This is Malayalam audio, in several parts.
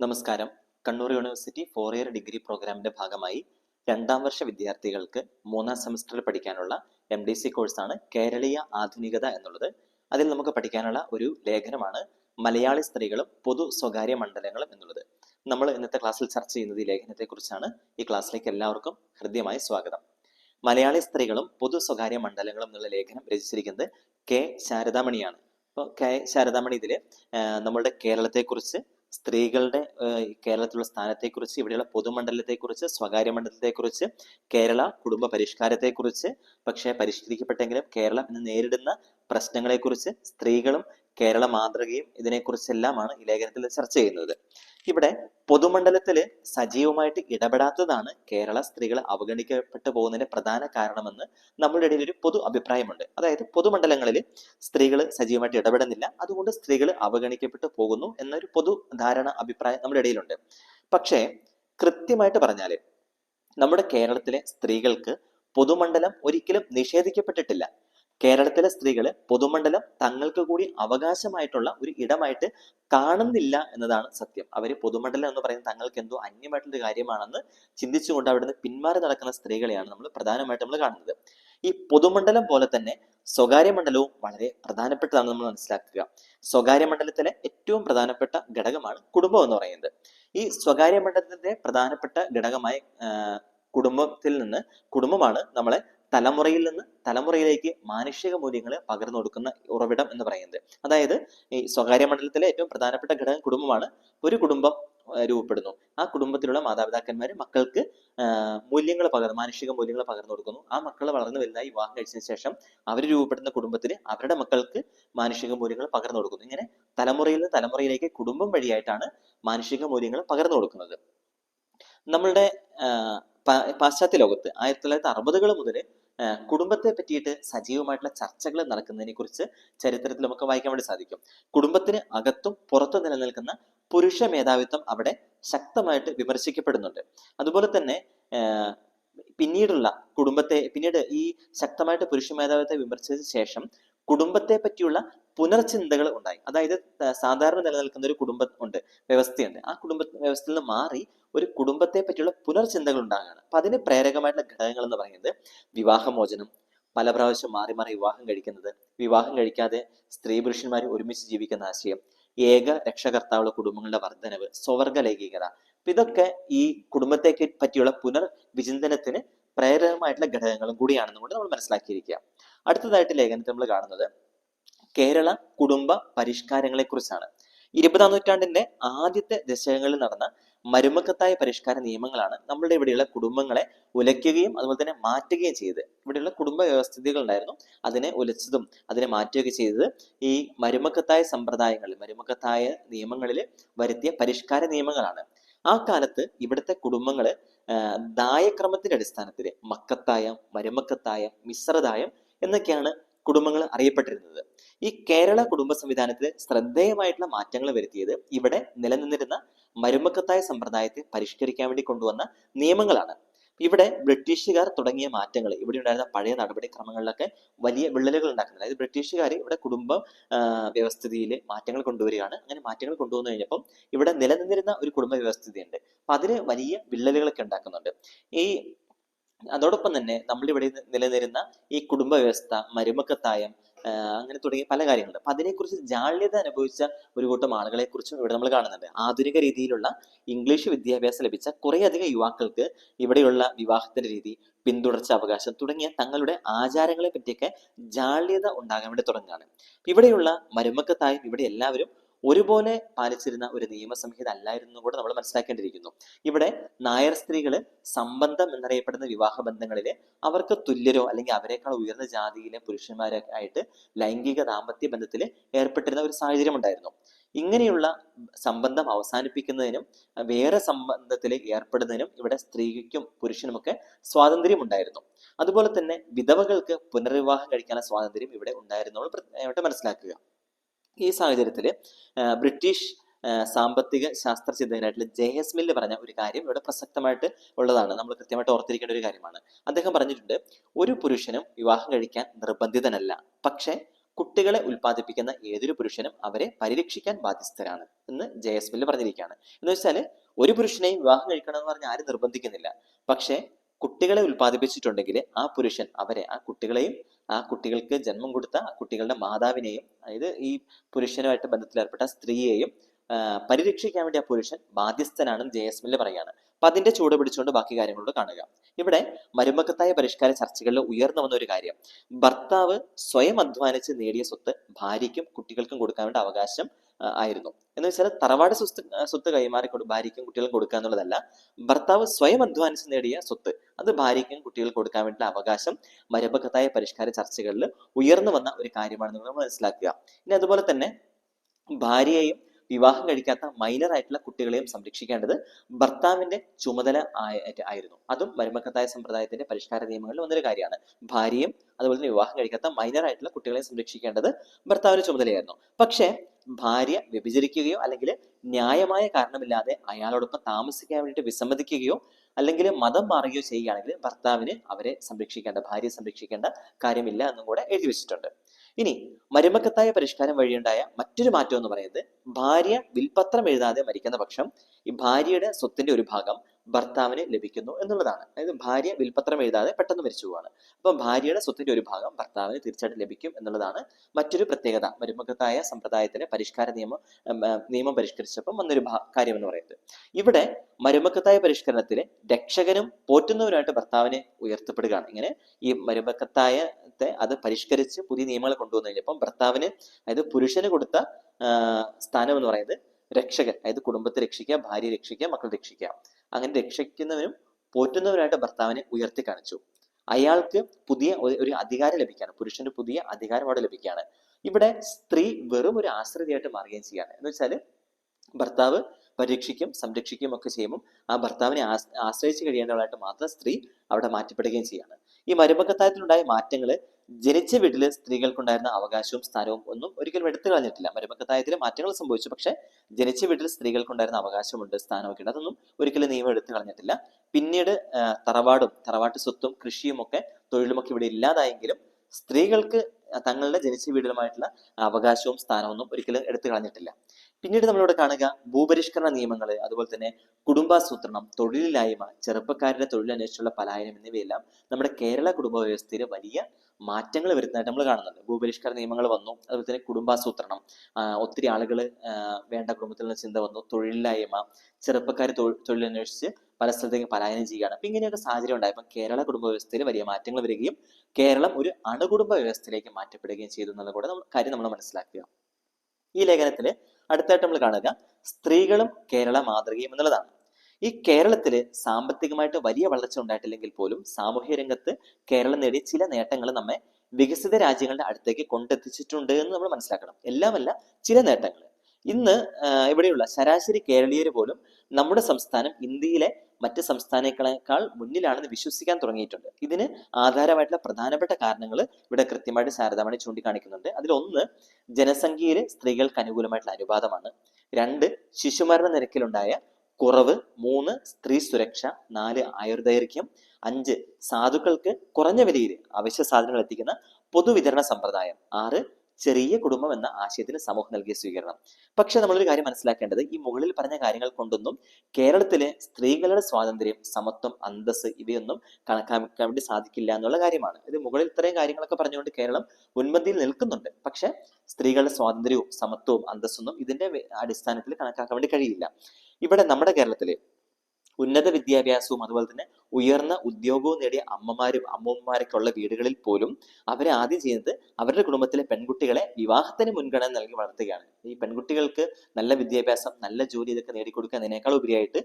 നമസ്കാരം. Kannur university four year degree പ്രോഗ്രാമിന്റെ ഭാഗമായി രണ്ടാം വർഷ വിദ്യാർത്ഥികൾക്ക് മൂന്നാം സെമസ്റ്ററിൽ പഠിക്കാനുള്ള എം ഡി സി കോഴ്സാണ് കേരളീയ ആധുനികത എന്നുള്ളത്. അതിൽ നമുക്ക് പഠിക്കാനുള്ള ഒരു ലേഖനമാണ് മലയാളി സ്ത്രീകളും പൊതു സ്വകാര്യ മണ്ഡലങ്ങളും എന്നുള്ളത്. നമ്മൾ ഇന്നത്തെ ക്ലാസ്സിൽ ചർച്ച ചെയ്യുന്നത് ഈ ലേഖനത്തെക്കുറിച്ചാണ് ഈ ക്ലാസ്സിലേക്ക് എല്ലാവർക്കും ഹൃദ്യമായ സ്വാഗതം. മലയാളി സ്ത്രീകളും പൊതു സ്വകാര്യ മണ്ഡലങ്ങളും എന്നുള്ള ലേഖനം രചിച്ചിരിക്കുന്നത് കെ ശാരദാമണിയാണ്. അപ്പോൾ കെ ശാരദാമണി ഇതിൽ നമ്മളുടെ കേരളത്തെക്കുറിച്ച് സ്ത്രീകളുടെ കേരളത്തിലുള്ള സ്ഥാനത്തെക്കുറിച്ച് ഇവിടെയുള്ള പൊതുമണ്ഡലത്തെക്കുറിച്ച് സ്വകാര്യ മണ്ഡലത്തെക്കുറിച്ച് കേരള കുടുംബ പരിഷ്കാരത്തെക്കുറിച്ച് പക്ഷേ പരിഷ്കരിക്കപ്പെട്ടെങ്കിലും കേരളം ഇന്ന് നേരിടുന്ന പ്രശ്നങ്ങളെക്കുറിച്ച് സ്ത്രീകളും കേരള മാതൃകയും ഇതിനെക്കുറിച്ചെല്ലാമാണ് ഈ ലേഖനത്തിൽ ചർച്ച ചെയ്യുന്നത്. ഇവിടെ പൊതുമണ്ഡലത്തിൽ സജീവമായിട്ട് ഇടപെടാത്തതാണ് കേരള സ്ത്രീകൾ അവഗണിക്കപ്പെട്ടു പോകുന്നതിന്റെ പ്രധാന കാരണമെന്ന് നമ്മളുടെ ഇടയിൽ ഒരു പൊതു അഭിപ്രായമുണ്ട്. അതായത് പൊതുമണ്ഡലങ്ങളിൽ സ്ത്രീകൾ സജീവമായിട്ട് ഇടപെടുന്നില്ല. അതുകൊണ്ട് സ്ത്രീകൾ അവഗണിക്കപ്പെട്ടു പോകുന്നു എന്നൊരു പൊതു ധാരണ അഭിപ്രായം നമ്മുടെ ഇടയിലുണ്ട്. പക്ഷേ കൃത്യമായിട്ട് പറഞ്ഞാൽ നമ്മുടെ കേരളത്തിലെ സ്ത്രീകൾക്ക് പൊതുമണ്ഡലം ഒരിക്കലും നിഷേധിക്കപ്പെട്ടിട്ടില്ല. കേരളത്തിലെ സ്ത്രീകളെ പൊതുമണ്ഡലം തങ്ങൾക്ക് കൂടി അവകാശമായിട്ടുള്ള ഒരു ഇടമായിട്ട് കാണുന്നില്ല എന്നതാണ് സത്യം. അവർ പൊതുമണ്ഡലം എന്ന് പറയുന്നത് തങ്ങൾക്ക് എന്തോ അന്യമായിട്ടുള്ള കാര്യമാണെന്ന് ചിന്തിച്ചുകൊണ്ട് അവിടുന്ന് പിന്മാറി നടക്കുന്ന സ്ത്രീകളെയാണ് നമ്മൾ പ്രധാനമായിട്ട് നമ്മൾ കാണുന്നത്. ഈ പൊതുമണ്ഡലം പോലെ തന്നെ സ്വകാര്യ മണ്ഡലവും വളരെ പ്രധാനപ്പെട്ടതാണ് നമ്മൾ മനസ്സിലാക്കുക. സ്വകാര്യ മണ്ഡലത്തിലെ ഏറ്റവും പ്രധാനപ്പെട്ട ഘടകമാണ് കുടുംബം എന്ന് പറയുന്നത്. ഈ സ്വകാര്യ മണ്ഡലത്തിന്റെ പ്രധാനപ്പെട്ട ഘടകമായ കുടുംബത്തിൽ നിന്ന് കുടുംബമാണ് നമ്മളെ തലമുറയിൽ നിന്ന് തലമുറയിലേക്ക് മാനുഷിക മൂല്യങ്ങൾ പകർന്നു കൊടുക്കുന്ന ഉറവിടം എന്ന് പറയുന്നത്. അതായത് ഈ സ്വകാര്യ മണ്ഡലത്തിലെ ഏറ്റവും പ്രധാനപ്പെട്ട ഘടകം കുടുംബമാണ്. ഒരു കുടുംബം രൂപപ്പെടുന്നു. ആ കുടുംബത്തിലുള്ള മാതാപിതാക്കന്മാർ മക്കൾക്ക് മൂല്യങ്ങൾ പകർന്നു മാനുഷിക മൂല്യങ്ങൾ പകർന്നു കൊടുക്കുന്നു. ആ മക്കൾ വളർന്നു വലുതായി വിവാഹം കഴിച്ചതിന് ശേഷം അവർ രൂപപ്പെടുന്ന കുടുംബത്തിൽ അവരുടെ മക്കൾക്ക് മാനുഷിക മൂല്യങ്ങൾ പകർന്നു കൊടുക്കുന്നു. ഇങ്ങനെ തലമുറയിൽ നിന്ന് തലമുറയിലേക്ക് കുടുംബം വഴിയായിട്ടാണ് മാനുഷിക മൂല്യങ്ങൾ പകർന്നു കൊടുക്കുന്നത്. നമ്മളുടെ പാശ്ചാത്യ ലോകത്ത് ആയിരത്തി തൊള്ളായിരത്തി അറുപതുകൾ മുതൽ കുടുംബത്തെ പറ്റിയിട്ട് സജീവമായിട്ടുള്ള ചർച്ചകൾ നടക്കുന്നതിനെ കുറിച്ച് ചരിത്രത്തിൽ നമുക്ക് വായിക്കാൻ വേണ്ടി സാധിക്കും. കുടുംബത്തിന് അകത്തും പുറത്തും നിലനിൽക്കുന്ന പുരുഷ മേധാവിത്വം അവിടെ ശക്തമായിട്ട് വിമർശിക്കപ്പെടുന്നുണ്ട്. അതുപോലെ തന്നെ പിന്നീടുള്ള കുടുംബത്തെ പിന്നീട് ഈ ശക്തമായിട്ട് പുരുഷ മേധാവിത്വത്തെ വിമർശിച്ച ശേഷം കുടുംബത്തെ പറ്റിയുള്ള പുനർചിന്തകൾ ഉണ്ടായി. അതായത് സാധാരണ നിലനിൽക്കുന്ന ഒരു കുടുംബം ഉണ്ട് വ്യവസ്ഥയുണ്ട്. ആ കുടുംബ വ്യവസ്ഥയിൽ നിന്ന് മാറി ഒരു കുടുംബത്തെ പറ്റിയുള്ള പുനർചിന്തകൾ ഉണ്ടാകുകയാണ് അപ്പൊ അതിന് പ്രേരകമായിട്ടുള്ള ഘടകങ്ങൾ എന്ന് പറയുന്നത് വിവാഹമോചനം പല പ്രാവശ്യം മാറി മാറി വിവാഹം കഴിക്കുന്നത് വിവാഹം കഴിക്കാതെ സ്ത്രീ പുരുഷന്മാർ ഒരുമിച്ച് ജീവിക്കുന്ന ആശയം ഏക രക്ഷകർത്താവുള്ള കുടുംബങ്ങളുടെ വർധനവ് സ്വവർഗ ലൈംഗികത. ഇതൊക്കെ ഈ കുടുംബത്തെ പറ്റിയുള്ള പുനർ വിചിന്തനത്തിന് പ്രേരകമായിട്ടുള്ള ഘടകങ്ങളും കൂടിയാണെന്നും കൂടി നമ്മൾ മനസ്സിലാക്കിയിരിക്കുക. അടുത്തതായിട്ട് ലേഖനത്തിൽ നമ്മൾ കാണുന്നത് കേരള കുടുംബ പരിഷ്കാരങ്ങളെ കുറിച്ചാണ് ഇരുപതാം നൂറ്റാണ്ടിന്റെ ആദ്യത്തെ ദശകങ്ങളിൽ നടന്ന മരുമക്കത്തായ പരിഷ്കാര നിയമങ്ങളാണ് നമ്മളുടെ ഇവിടെയുള്ള കുടുംബങ്ങളെ ഉലയ്ക്കുകയും അതുപോലെ തന്നെ മാറ്റുകയും ചെയ്തത്. ഇവിടെയുള്ള കുടുംബ വ്യവസ്ഥിതികൾ ഉണ്ടായിരുന്നു. അതിനെ ഉലച്ചതും അതിനെ മാറ്റുകയൊക്കെ ചെയ്തത് ഈ മരുമക്കത്തായ സമ്പ്രദായങ്ങളിൽ മരുമക്കത്തായ നിയമങ്ങളിൽ വരുത്തിയ പരിഷ്കാര നിയമങ്ങളാണ്. ആ കാലത്ത് ഇവിടുത്തെ കുടുംബങ്ങൾ ദായക്രമത്തിന്റെ അടിസ്ഥാനത്തിൽ മക്കത്തായം മരുമക്കത്തായം മിശ്രദായം എന്നൊക്കെയാണ് കുടുംബങ്ങൾ അറിയപ്പെട്ടിരുന്നത്. ഈ കേരള കുടുംബ സംവിധാനത്തിൽ ശ്രദ്ധേയമായിട്ടുള്ള മാറ്റങ്ങൾ വരുത്തിയത് ഇവിടെ നിലനിന്നിരുന്ന മരുമക്കത്തായ സമ്പ്രദായത്തെ പരിഷ്കരിക്കാൻ വേണ്ടി കൊണ്ടുവന്ന നിയമങ്ങളാണ്. ഇവിടെ ബ്രിട്ടീഷുകാർ തുടങ്ങിയ മാറ്റങ്ങൾ ഇവിടെ ഉണ്ടായിരുന്ന പഴയ നടപടിക്രമങ്ങളിലൊക്കെ വലിയ വിള്ളലുകൾ ഉണ്ടാക്കുന്നത് അതായത് ബ്രിട്ടീഷുകാർ ഇവിടെ കുടുംബ വ്യവസ്ഥിതിയിൽ മാറ്റങ്ങൾ കൊണ്ടുവരികയാണ്. അങ്ങനെ മാറ്റങ്ങൾ കൊണ്ടുവന്നു കഴിഞ്ഞപ്പം ഇവിടെ നിലനിന്നിരുന്ന ഒരു കുടുംബ വ്യവസ്ഥിതിയുണ്ട്. അപ്പൊ അതിന് വലിയ വിള്ളലുകളൊക്കെ ഉണ്ടാക്കുന്നുണ്ട്. ഈ അതോടൊപ്പം തന്നെ നമ്മൾ ഇവിടെ നിലനിരുന്ന ഈ കുടുംബ വ്യവസ്ഥ മരുമക്കത്തായം അങ്ങനെ തുടങ്ങിയ പല കാര്യങ്ങളുണ്ട്. അപ്പൊ അതിനെക്കുറിച്ച് ജാള്യത അനുഭവിച്ച ഒരു കൂട്ടം ആളുകളെ കുറിച്ചും ഇവിടെ നമ്മൾ കാണുന്നുണ്ട്. ആധുനിക രീതിയിലുള്ള ഇംഗ്ലീഷ് വിദ്യാഭ്യാസം ലഭിച്ച കുറേയധികം യുവാക്കൾക്ക് ഇവിടെയുള്ള വിവാഹത്തിന്റെ രീതി പിന്തുടർച്ച അവകാശം തുടങ്ങിയ തങ്ങളുടെ ആചാരങ്ങളെ പറ്റിയൊക്കെ ജാള്യത ഉണ്ടാകാൻ വേണ്ടി തുടങ്ങുകയാണ്. ഇവിടെയുള്ള മരുമക്കത്തായും ഇവിടെ എല്ലാവരും ഒരുപോലെ പാലിച്ചിരുന്ന ഒരു നിയമസംഹിത അല്ലായിരുന്നു കൂടെ നമ്മൾ മനസ്സിലാക്കേണ്ടിയിരിക്കുന്നു. ഇവിടെ നായർ സ്ത്രീകൾ സംബന്ധം എന്നറിയപ്പെടുന്ന വിവാഹ ബന്ധങ്ങളിലെ അവർക്ക് തുല്യരോ അല്ലെങ്കിൽ അവരെക്കാൾ ഉയർന്ന ജാതിയിലെ പുരുഷന്മാരൊക്കെ ആയിട്ട് ലൈംഗിക ദാമ്പത്യ ബന്ധത്തിൽ ഏർപ്പെട്ടിരുന്ന ഒരു സാഹചര്യം ഉണ്ടായിരുന്നു. ഇങ്ങനെയുള്ള സംബന്ധം അവസാനിപ്പിക്കുന്നതിനും വേറെ സംബന്ധത്തിൽ ഏർപ്പെടുന്നതിനും ഇവിടെ സ്ത്രീക്കും പുരുഷനുമൊക്കെ സ്വാതന്ത്ര്യം ഉണ്ടായിരുന്നു. അതുപോലെ തന്നെ വിധവകൾക്ക് പുനർവിവാഹം കഴിക്കാനുള്ള സ്വാതന്ത്ര്യം ഇവിടെ ഉണ്ടായിരുന്നു മനസ്സിലാക്കുക. ഈ സാഹചര്യത്തിൽ ബ്രിട്ടീഷ് സാമ്പത്തിക ശാസ്ത്ര ചിന്തകനായിട്ടുള്ള ജെ എസ് മില്ല് പറഞ്ഞ ഒരു കാര്യം ഇവിടെ പ്രസക്തമായിട്ട് ഉള്ളതാണ്. നമ്മൾ കൃത്യമായിട്ട് ഓർത്തിരിക്കേണ്ട ഒരു കാര്യമാണ്. അദ്ദേഹം പറഞ്ഞിട്ടുണ്ട് ഒരു പുരുഷനും വിവാഹം കഴിക്കാൻ നിർബന്ധിതനല്ല. പക്ഷേ കുട്ടികളെ ഉൽപ്പാദിപ്പിക്കുന്ന ഏതൊരു പുരുഷനും അവരെ പരിരക്ഷിക്കാൻ ബാധ്യസ്ഥരാണ് എന്ന് ജെ എസ് മില്ല് പറഞ്ഞിരിക്കുകയാണ്. എന്ന് വെച്ചാൽ ഒരു പുരുഷനെയും വിവാഹം കഴിക്കണം എന്ന് പറഞ്ഞാൽ ആരും നിർബന്ധിക്കുന്നില്ല. പക്ഷേ കുട്ടികളെ ഉൽപ്പാദിപ്പിച്ചിട്ടുണ്ടെങ്കിൽ ആ പുരുഷൻ അവരെ ആ കുട്ടികളെയും ആ കുട്ടികൾക്ക് ജന്മം കൊടുത്ത കുട്ടികളുടെ മാതാവിനെയും അതായത് ഈ പുരുഷനുമായിട്ട് ബന്ധത്തിലേർപ്പെട്ട സ്ത്രീയെയും പരിരക്ഷിക്കാൻ വേണ്ടി ആ പുരുഷൻ ബാധ്യസ്ഥനാണെന്ന് ജയസ്മിൽ പറയാണ് അപ്പൊ അതിന്റെ ചൂട് പിടിച്ചുകൊണ്ട് ബാക്കി കാര്യങ്ങളോട് കാണുക. ഇവിടെ മരുമക്കത്തായ പരിഷ്കാര ചർച്ചകളിൽ ഉയർന്നു വന്ന ഒരു കാര്യം. ഭർത്താവ് സ്വയം അധ്വാനിച്ച് നേടിയ സ്വത്ത് ഭാര്യയ്ക്കും കുട്ടികൾക്കും കൊടുക്കാൻ വേണ്ട അവകാശം ആയിരുന്നു. എന്ന് വെച്ചാൽ തറവാട് സ്വത്ത് സ്വത്ത് കൈമാറി ഭാര്യയ്ക്കും കുട്ടികൾക്കും കൊടുക്കുക എന്നുള്ളതല്ല ഭർത്താവ് സ്വയം അധ്വാനിച്ച് നേടിയ സ്വത്ത്. അത് ഭാര്യയ്ക്കും കുട്ടികൾക്കും കൊടുക്കാൻ വേണ്ടിയുള്ള അവകാശം മരഭകത്തായ പരിഷ്കാര ചർച്ചകളിൽ ഉയർന്നു വന്ന ഒരു കാര്യമാണെന്ന് നമ്മൾ മനസ്സിലാക്കുക. ഇനി അതുപോലെ തന്നെ ഭാര്യയെയും വിവാഹം കഴിക്കാത്ത മൈനർ ആയിട്ടുള്ള കുട്ടികളെയും സംരക്ഷിക്കേണ്ടത് ഭർത്താവിന്റെ ചുമതല ആയ- ആയിരുന്നു. അതും മരുമക്കത്തായ സമ്പ്രദായത്തിന്റെ പരിഷ്കാര നിയമങ്ങളിൽ ഒന്നൊരു കാര്യമാണ്. ഭാര്യയും അതുപോലെ തന്നെ വിവാഹം കഴിക്കാത്ത മൈനർ ആയിട്ടുള്ള കുട്ടികളെ സംരക്ഷിക്കേണ്ടത് ഭർത്താവിന്റെ ചുമതലയായിരുന്നു. പക്ഷേ ഭാര്യ വ്യഭിചരിക്കുകയോ അല്ലെങ്കിൽ ന്യായമായ കാരണമില്ലാതെ അയാളോടൊപ്പം താമസിക്കാൻ വേണ്ടിയിട്ട് വിസമ്മതിക്കുകയോ അല്ലെങ്കിൽ മതം മാറുകയോ ചെയ്യുകയാണെങ്കിൽ ഭർത്താവിന് അവരെ സംരക്ഷിക്കേണ്ട ഭാര്യയെ സംരക്ഷിക്കേണ്ട കാര്യമില്ല എന്നും കൂടെ എഴുതി വെച്ചിട്ടുണ്ട്. ഇനി മരുമക്കത്തായ പരിഷ്കാരം വഴിയുണ്ടായ മറ്റൊരു മാറ്റം എന്ന് പറയുന്നത് ഭാര്യ വിൽപത്രം എഴുതാതെ മരിക്കുന്ന പക്ഷം ഈ ഭാര്യയുടെ സ്വത്തിന്റെ ഒരു ഭാഗം ഭർത്താവിന് ലഭിക്കുന്നു എന്നുള്ളതാണ്. അതായത് ഭാര്യ വിൽപത്രം എഴുതാതെ പെട്ടെന്ന് മരിച്ചു പോവാണ്. അപ്പൊ ഭാര്യയുടെ സ്വത്തിന്റെ ഒരു ഭാഗം ഭർത്താവിന് തീർച്ചയായിട്ടും ലഭിക്കും എന്നുള്ളതാണ് മറ്റൊരു പ്രത്യേകത. മരുമക്കത്തായ സമ്പ്രദായത്തിലെ പരിഷ്കാര നിയമം നിയമം പരിഷ്കരിച്ചപ്പോൾ വന്നൊരു കാര്യം എന്ന് പറയുന്നത്. ഇവിടെ മരുമക്കത്തായ പരിഷ്കരണത്തിൽ രക്ഷകനും പോറ്റുന്നവരുമായിട്ട് ഭർത്താവിനെ ഉയർത്തപ്പെടുകയാണ്. ഇങ്ങനെ ഈ മരുമക്കത്തായത്തെ അത് പരിഷ്കരിച്ച് പുതിയ നിയമങ്ങൾ കൊണ്ടുവന്നു കഴിഞ്ഞപ്പം ഭർത്താവിന് അതായത് പുരുഷന് കൊടുത്ത സ്ഥാനം എന്ന് പറയുന്നത് രക്ഷകൻ അതായത് കുടുംബത്തെ രക്ഷിക്കുക ഭാര്യയെ രക്ഷിക്കുക മക്കൾ രക്ഷിക്കുക. അങ്ങനെ രക്ഷിക്കുന്നവനും പോറ്റുന്നവരായിട്ട് ഭർത്താവിനെ ഉയർത്തി കാണിച്ചു. അയാൾക്ക് പുതിയ ഒരു- അധികാരം ലഭിക്കുകയാണ്. പുരുഷന് പുതിയ അധികാരം അവിടെ ലഭിക്കുകയാണ്. ഇവിടെ സ്ത്രീ വെറും ഒരു ആശ്രിതയായിട്ട് മാറുകയും ചെയ്യാണ് എന്ന് വെച്ചാൽ ഭർത്താവ് പരീക്ഷിക്കും സംരക്ഷിക്കും ഒക്കെ ചെയ്യുമ്പോൾ ആ ഭർത്താവിനെ ആശ്രയിച്ച് കഴിയേണ്ടവളായിട്ട് മാത്രം സ്ത്രീ അവിടെ മാറ്റപ്പെടുകയും ചെയ്യാണ് ഈ മരുമക്കത്തായത്തിലുണ്ടായ മാറ്റങ്ങൾ ജനിച്ച വീട്ടിൽ സ്ത്രീകൾക്കുണ്ടായിരുന്ന അവകാശവും സ്ഥാനവും ഒന്നും ഒരിക്കലും എടുത്തു കളഞ്ഞിട്ടില്ല. മരുമക്കത്തായത്തിൽ മാറ്റങ്ങൾ സംഭവിച്ചു. പക്ഷെ ജനിച്ച വീട്ടിൽ സ്ത്രീകൾക്കുണ്ടായിരുന്ന അവകാശമുണ്ട് സ്ഥാനമൊക്കെ ഉണ്ട് അതൊന്നും ഒരിക്കലും നിയമം എടുത്തു കളഞ്ഞിട്ടില്ല. പിന്നീട് തറവാടും തറവാട്ട് സ്വത്തും കൃഷിയും ഒക്കെ തൊഴിലുമൊക്കെ ഇവിടെ ഇല്ലാതായെങ്കിലും സ്ത്രീകൾക്ക് തങ്ങളുടെ ജനിച്ച വീടുകളുമായിട്ടുള്ള അവകാശവും സ്ഥാനമൊന്നും ഒരിക്കലും എടുത്തു കളഞ്ഞിട്ടില്ല. പിന്നീട് നമ്മളിവിടെ കാണുക ഭൂപരിഷ്കരണ നിയമങ്ങൾ അതുപോലെ തന്നെ കുടുംബാസൂത്രണം തൊഴിലില്ലായ്മ ചെറുപ്പക്കാരുടെ തൊഴിലന്വേഷിച്ചുള്ള പലായനം എന്നിവയെല്ലാം നമ്മുടെ കേരള കുടുംബ വ്യവസ്ഥയിൽ വലിയ മാറ്റങ്ങൾ വരുന്നതായിട്ട് നമ്മൾ കാണുന്നുണ്ട്. ഭൂപരിഷ്കരണ നിയമങ്ങൾ വന്നു അതുപോലെ തന്നെ കുടുംബാസൂത്രണം ഒത്തിരി ആളുകൾ വേണ്ട കുടുംബത്തിൽ നിന്ന് ചിന്ത വന്നു തൊഴിലില്ലായ്മ ചെറുപ്പക്കാർ തൊഴിലന്വേഷിച്ച് പല സ്ഥലത്തേക്ക് പലായനം ചെയ്യുകയാണ്. അപ്പൊ ഇങ്ങനെയൊക്കെ സാഹചര്യം ഉണ്ടായപ്പോൾ കേരള കുടുംബ വ്യവസ്ഥയിൽ വലിയ മാറ്റങ്ങൾ വരികയും കേരളം ഒരു അണുകുടുംബ വ്യവസ്ഥയിലേക്ക് മാറ്റപ്പെടുകയും ചെയ്തു എന്നുള്ള കൂടെ കാര്യം നമ്മൾ മനസ്സിലാക്കുക. ഈ ലേഖനത്തിൽ അടുത്തായിട്ട് നമ്മൾ കാണുക സ്ത്രീകളും കേരള മാതൃകയും എന്നുള്ളതാണ്. ഈ കേരളത്തിൽ സാമ്പത്തികമായിട്ട് വലിയ വളർച്ച ഉണ്ടായിട്ടില്ലെങ്കിൽ പോലും സാമൂഹ്യ രംഗത്ത് കേരളം നേടിയ ചില നേട്ടങ്ങൾ നമ്മെ വികസിത രാജ്യങ്ങളുടെ അടുത്തേക്ക് കൊണ്ടെത്തിച്ചിട്ടുണ്ട് എന്ന് നമ്മൾ മനസ്സിലാക്കണം. എല്ലാമല്ല ചില നേട്ടങ്ങൾ. ഇന്ന് ഇവിടെയുള്ള ശരാശരി കേരളീയർ പോലും നമ്മുടെ സംസ്ഥാനം ഇന്ത്യയിലെ മറ്റ് സംസ്ഥാനങ്ങളെക്കാൾ മുന്നിലാണെന്ന് വിശ്വസിക്കാൻ തുടങ്ങിയിട്ടുണ്ട്. ഇതിന് ആധാരമായിട്ടുള്ള പ്രധാനപ്പെട്ട കാരണങ്ങൾ ഇവിടെ കൃത്യമായിട്ട് ശാരദാമണി ചൂണ്ടിക്കാണിക്കുന്നുണ്ട്. അതിലൊന്ന് ജനസംഖ്യയിൽ സ്ത്രീകൾക്ക് അനുകൂലമായിട്ടുള്ള അനുപാതമാണ്. രണ്ട് ശിശുമരണ നിരക്കിലുണ്ടായ കുറവ്. മൂന്ന് സ്ത്രീ സുരക്ഷ. നാല് ആയുർദൈർഘ്യം. അഞ്ച് സാധുക്കൾക്ക് കുറഞ്ഞ വിലയിൽ അവശ്യ സാധനങ്ങൾ എത്തിക്കുന്ന പൊതുവിതരണ സമ്പ്രദായം. ആറ് ചെറിയ കുടുംബം എന്ന ആശയത്തിന് സമൂഹം നൽകിയ സ്വീകരണം. പക്ഷെ നമ്മളൊരു കാര്യം മനസ്സിലാക്കേണ്ടത് ഈ മുകളിൽ പറഞ്ഞ കാര്യങ്ങൾ കൊണ്ടൊന്നും കേരളത്തിലെ സ്ത്രീകളുടെ സ്വാതന്ത്ര്യം സമത്വം അന്തസ് ഇവയൊന്നും കണക്കാക്കാൻ വേണ്ടി സാധിക്കില്ല എന്നുള്ള കാര്യമാണ്. ഇത് മുകളിൽ ഇത്രയും കാര്യങ്ങളൊക്കെ പറഞ്ഞുകൊണ്ട് കേരളം മുൻപന്തിയിൽ നിൽക്കുന്നുണ്ട്. പക്ഷെ സ്ത്രീകളുടെ സ്വാതന്ത്ര്യവും സമത്വവും അന്തസ്സൊന്നും ഇതിന്റെ അടിസ്ഥാനത്തിൽ കണക്കാക്കാൻ വേണ്ടി കഴിയില്ല. ഇവിടെ നമ്മുടെ കേരളത്തിൽ ഉന്നത വിദ്യാഭ്യാസവും അതുപോലെ തന്നെ ഉയർന്ന ഉദ്യോഗവും നേടിയ അമ്മമാരും അമ്മൂമ്മമാരൊക്കെ ഉള്ള വീടുകളിൽ പോലും അവരെ ആദ്യം ചെയ്യുന്നത് അവരുടെ കുടുംബത്തിലെ പെൺകുട്ടികളെ വിവാഹത്തിന് മുൻഗണന നൽകി വളർത്തുകയാണ്. ഈ പെൺകുട്ടികൾക്ക് നല്ല വിദ്യാഭ്യാസം നല്ല ജോലി ഇതൊക്കെ നേടിക്കൊടുക്കുക എന്നതിനേക്കാൾ ഉപരിയായിട്ട്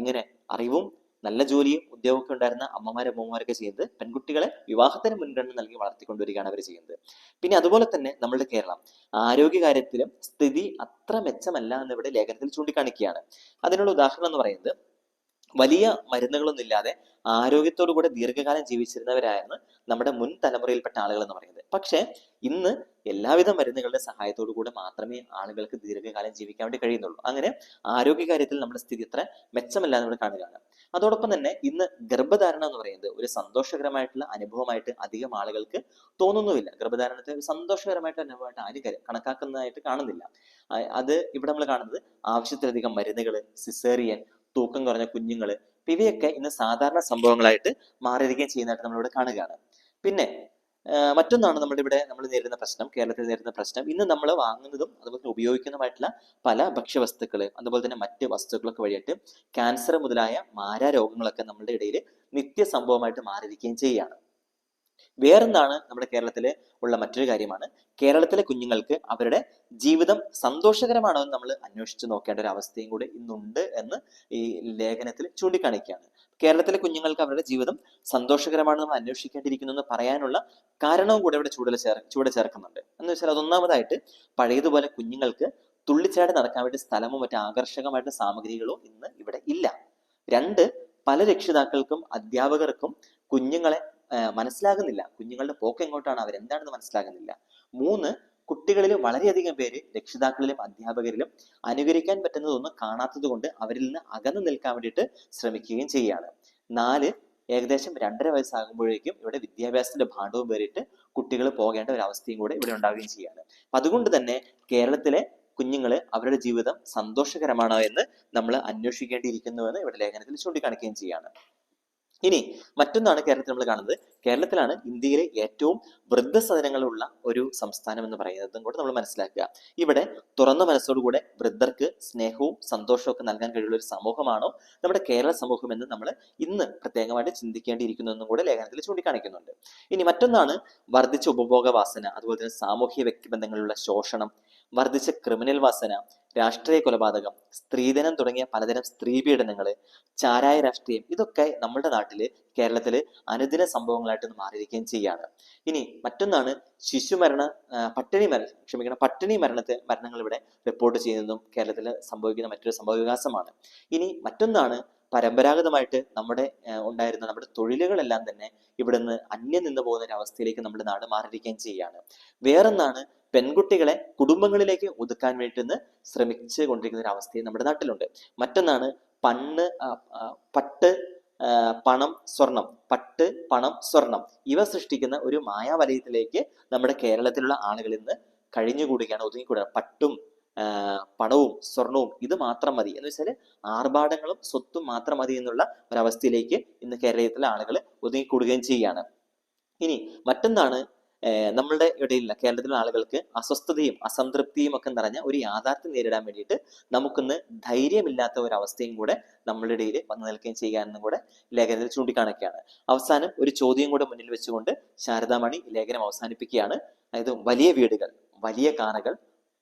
ഇങ്ങനെ അറിവും നല്ല ജോലിയും ഉദ്യോഗമൊക്കെ ഉണ്ടായിരുന്ന അമ്മമാരും അമ്മമാരൊക്കെ ചെയ്യുന്നത് പെൺകുട്ടികളെ വിവാഹത്തിന് മുൻഗണന നൽകി വളർത്തിക്കൊണ്ടുവരികയാണ് അവർ ചെയ്യുന്നത്. പിന്നെ അതുപോലെ തന്നെ നമ്മളുടെ കേരളം. ആരോഗ്യകാര്യത്തിലും സ്ഥിതി അത്ര മെച്ചമല്ല എന്ന് ഇവിടെ ലേഖനത്തിൽ ചൂണ്ടിക്കാണിക്കുകയാണ്. അതിനുള്ള ഉദാഹരണം എന്ന് പറയുന്നത് വലിയ മരുന്നുകളൊന്നും ഇല്ലാതെ ആരോഗ്യത്തോടു കൂടെ ദീർഘകാലം ജീവിച്ചിരുന്നവരായിരുന്നു നമ്മുടെ മുൻ തലമുറയിൽപ്പെട്ട ആളുകൾ എന്ന് പറയുന്നത്. പക്ഷേ ഇന്ന് എല്ലാവിധ മരുന്നുകളുടെ സഹായത്തോടു കൂടെ മാത്രമേ ആളുകൾക്ക് ദീർഘകാലം ജീവിക്കാൻ വേണ്ടി കഴിയുന്നുള്ളൂ. അങ്ങനെ ആരോഗ്യകാര്യത്തിൽ നമ്മുടെ സ്ഥിതി അത്ര മെച്ചമല്ല നമ്മൾ കാണുകയാണ്. അതോടൊപ്പം തന്നെ ഇന്ന് ഗർഭധാരണം എന്ന് പറയുന്നത് ഒരു സന്തോഷകരമായിട്ടുള്ള അനുഭവമായിട്ട് അധികം ആളുകൾക്ക് തോന്നുന്നുമില്ല. ഗർഭധാരണത്തെ ഒരു സന്തോഷകരമായിട്ടുള്ള അനുഭവമായിട്ട് ആരും കണക്കാക്കുന്നതായിട്ട് കാണുന്നില്ല. അത് ഇവിടെ നമ്മൾ കാണുന്നത് ആവശ്യത്തിലധികം മരുന്നുകൾ സിസേറിയൻ തൂക്കം കുറഞ്ഞ കുഞ്ഞുങ്ങൾ ഇവയൊക്കെ ഇന്ന് സാധാരണ സംഭവങ്ങളായിട്ട് മാറിയിരിക്കുകയും ചെയ്യുന്നതായിട്ട് നമ്മളിവിടെ കാണുകയാണ്. പിന്നെ മറ്റൊന്നാണ് നമ്മുടെ ഇവിടെ നമ്മൾ നേരിടുന്ന പ്രശ്നം കേരളത്തിൽ നേരിടുന്ന പ്രശ്നം. ഇന്ന് നമ്മൾ വാങ്ങുന്നതും അതുപോലെ തന്നെ ഉപയോഗിക്കുന്നതുമായിട്ടുള്ള പല ഭക്ഷ്യവസ്തുക്കൾ അതുപോലെ തന്നെ മറ്റ് വസ്തുക്കളൊക്കെ വഴിയായിട്ട് ക്യാൻസർ മുതലായ മാരാരോഗങ്ങളൊക്കെ നമ്മുടെ ഇടയിൽ നിത്യ സംഭവമായിട്ട് മാറിയിരിക്കുകയും ചെയ്യുകയാണ്. വേറെന്താണ് നമ്മുടെ കേരളത്തിലെ ഉള്ള മറ്റൊരു കാര്യമാണ്. കേരളത്തിലെ കുഞ്ഞുങ്ങൾക്ക് അവരുടെ ജീവിതം സന്തോഷകരമാണോ എന്ന് നമ്മൾ അന്വേഷിച്ച് നോക്കേണ്ട ഒരു അവസ്ഥയും കൂടി ഇന്നുണ്ട് എന്ന് ഈ ലേഖനത്തിൽ ചൂണ്ടിക്കാണിക്കുകയാണ്. കേരളത്തിലെ കുഞ്ഞുങ്ങൾക്ക് അവരുടെ ജീവിതം സന്തോഷകരമാണെന്ന് നമ്മൾ അന്വേഷിക്കേണ്ടിയിരിക്കുന്നു എന്ന് പറയാനുള്ള കാരണവും കൂടെ ഇവിടെ ചൂടിൽ ചേർ ചൂടെ ചേർക്കുന്നുണ്ട്. എന്ന് വെച്ചാൽ അതൊന്നാമതായിട്ട് പഴയതുപോലെ കുഞ്ഞുങ്ങൾക്ക് തുള്ളിച്ചാടി നടക്കാൻ വേണ്ടി സ്ഥലമോ മറ്റു ആകർഷകമായിട്ട് സാമഗ്രികളോ ഇന്ന് ഇവിടെ ഇല്ല. രണ്ട് പല രക്ഷിതാക്കൾക്കും അധ്യാപകർക്കും കുഞ്ഞുങ്ങളെ മനസ്സിലാകുന്നില്ല. കുഞ്ഞുങ്ങളുടെ പോക്ക് എങ്ങോട്ടാണ്? അവർ എന്താണെന്ന് മനസ്സിലാകുന്നില്ല. മൂന്ന് കുട്ടികളിൽ വളരെയധികം പേര് രക്ഷിതാക്കളിലും അധ്യാപകരിലും അനുകരിക്കാൻ പറ്റുന്നതൊന്നും കാണാത്തത് കൊണ്ട് അവരിൽ നിന്ന് അകന്നു നിൽക്കാൻ വേണ്ടിയിട്ട് ശ്രമിക്കുകയും ചെയ്യുകയാണ്. നാല് ഏകദേശം രണ്ടര വയസ്സാകുമ്പോഴേക്കും ഇവിടെ വിദ്യാഭ്യാസത്തിന്റെ ഭാണ്ഡവും പേരിട്ട് കുട്ടികൾ പോകേണ്ട ഒരു അവസ്ഥയും കൂടെ ഇവിടെ ഉണ്ടാവുകയും ചെയ്യുകയാണ്. അതുകൊണ്ട് തന്നെ കേരളത്തിലെ കുഞ്ഞുങ്ങൾ അവരുടെ ജീവിതം സന്തോഷകരമാണോ എന്ന് നമ്മൾ അന്വേഷിക്കേണ്ടിയിരിക്കുന്നുവെന്ന് ഇവിടെ ലേഖനത്തിൽ ചൂണ്ടിക്കാണിക്കുകയും ചെയ്യാണ് ഇനി മറ്റൊന്നാണ് കേരളത്തിൽ നമ്മൾ കാണുന്നത് കേരളത്തിലാണ് ഇന്ത്യയിലെ ഏറ്റവും വൃദ്ധസദനങ്ങളുള്ള ഒരു സംസ്ഥാനം എന്ന് പറയുന്നതും. കൂടെ നമ്മൾ മനസ്സിലാക്കുക. ഇവിടെ തുറന്ന മനസ്സോടുകൂടെ വൃദ്ധർക്ക് സ്നേഹവും സന്തോഷവും ഒക്കെ നൽകാൻ കഴിയുള്ള ഒരു സമൂഹമാണോ നമ്മുടെ കേരള സമൂഹം എന്ന് നമ്മൾ ഇന്ന് പ്രത്യേകമായിട്ട് ചിന്തിക്കേണ്ടിയിരിക്കുന്നു എന്നും കൂടെ ലേഖനത്തിൽ ചൂണ്ടിക്കാണിക്കുന്നുണ്ട്. ഇനി മറ്റൊന്നാണ് വർദ്ധിച്ച ഉപഭോഗ വാസന അതുപോലെ തന്നെ സാമൂഹ്യ വ്യക്തിബന്ധങ്ങളിലുള്ള ശോഷണം വർദ്ധിച്ച ക്രിമിനൽ വാസന രാഷ്ട്രീയ കൊലപാതകം സ്ത്രീധനം തുടങ്ങിയ പലതരം സ്ത്രീ പീഡനങ്ങൾ ചാരായ രാഷ്ട്രീയം ഇതൊക്കെ നമ്മുടെ നാട്ടിൽ കേരളത്തിൽ അനുദിന സംഭവങ്ങളായിട്ട് ഇന്ന് മാറിയിരിക്കുകയും ചെയ്യാണ്. ഇനി മറ്റൊന്നാണ് ശിശുമരണ പട്ടിണി മരണം ക്ഷമിക്കണം പട്ടിണി മരണത്തെ മരണങ്ങൾ ഇവിടെ റിപ്പോർട്ട് ചെയ്യുന്നതും കേരളത്തിൽ സംഭവിക്കുന്ന മറ്റൊരു സംഭവ വികാസമാണ് ഇനി മറ്റൊന്നാണ് പരമ്പരാഗതമായിട്ട് നമ്മുടെ ഉണ്ടായിരുന്ന നമ്മുടെ തൊഴിലുകളെല്ലാം തന്നെ ഇവിടെ നിന്ന് അന്യം നിന്ന് പോകുന്ന ഒരു അവസ്ഥയിലേക്ക് നമ്മുടെ നാട് മാറിയിരിക്കുകയും ചെയ്യുകയാണ് വേറൊന്നാണ് പെൺകുട്ടികളെ കുടുംബങ്ങളിലേക്ക് ഒതുക്കാൻ വേണ്ടി ശ്രമിച്ചു കൊണ്ടിരിക്കുന്ന ഒരു അവസ്ഥയും നമ്മുടെ നാട്ടിലുണ്ട്. മറ്റൊന്നാണ് പണ്ണ് പട്ട് പണം സ്വർണം. പട്ട് പണം സ്വർണം. ഇവ സൃഷ്ടിക്കുന്ന ഒരു മായാവലയത്തിലേക്ക് നമ്മുടെ കേരളത്തിലുള്ള ആളുകൾ ഇന്ന് കഴിഞ്ഞുകൂടുകയാണ് ഒതുങ്ങിക്കൂടുക പട്ടും പണവും സ്വർണവും ഇത് മാത്രം മതി. എന്ന് വെച്ചാൽ ആർഭാടങ്ങളും സ്വത്തും മാത്രം മതി എന്നുള്ള ഒരവസ്ഥയിലേക്ക് ഇന്ന് കേരളത്തിലെ ആളുകൾ ഒതുങ്ങിക്കൂടുകയും ചെയ്യുകയാണ്. ഇനി മറ്റൊന്നാണ് നമ്മളുടെ ഇടയിലുള്ള കേരളത്തിലെ ആളുകൾക്ക് അസ്വസ്ഥതയും അസംതൃപ്തിയും ഒക്കെ നിറഞ്ഞ ഒരു യാഥാർത്ഥ്യം നേരിടാൻ വേണ്ടിയിട്ട് നമുക്കിന്ന് ധൈര്യമില്ലാത്ത ഒരു അവസ്ഥയും കൂടെ നമ്മളുടെ ഇടയിൽ വന്നു നിൽക്കുകയും ചെയ്യാമെന്നും കൂടെ ലേഖനത്തിൽ ചൂണ്ടിക്കാണിക്കുകയാണ്. അവസാനം ഒരു ചോദ്യം കൂടെ മുന്നിൽ വെച്ചുകൊണ്ട് ശാരദാമണി ലേഖനം അവസാനിപ്പിക്കുകയാണ്. അതായത് വലിയ വീടുകൾ വലിയ കാറുകൾ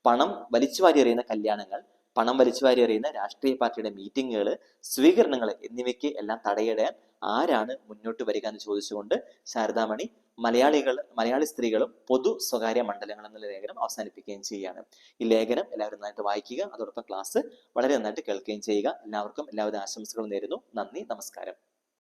പണം വലിച്ചുവാരി എറിയുന്ന കല്യാണങ്ങൾ പണം വലിച്ചു വാരി എറിയുന്ന രാഷ്ട്രീയ പാർട്ടിയുടെ മീറ്റിങ്ങുകൾ സ്വീകരണങ്ങൾ എന്നിവയ്ക്ക് എല്ലാം തടയിടാൻ ആരാണ് മുന്നോട്ട് വരിക എന്ന് ചോദിച്ചുകൊണ്ട് ശാരദാമണി മലയാളികൾ മലയാളി സ്ത്രീകളും പൊതു സ്വകാര്യ മണ്ഡലങ്ങൾ എന്നുള്ള ലേഖനം അവസാനിപ്പിക്കുകയും ചെയ്യുകയാണ്. ഈ ലേഖനം എല്ലാവരും നന്നായിട്ട് വായിക്കുക അതോടൊപ്പം ക്ലാസ് വളരെ നന്നായിട്ട് കേൾക്കുകയും ചെയ്യുക. എല്ലാവർക്കും എല്ലാവിധ ആശംസകളും നേരുന്നു. നന്ദി നമസ്കാരം.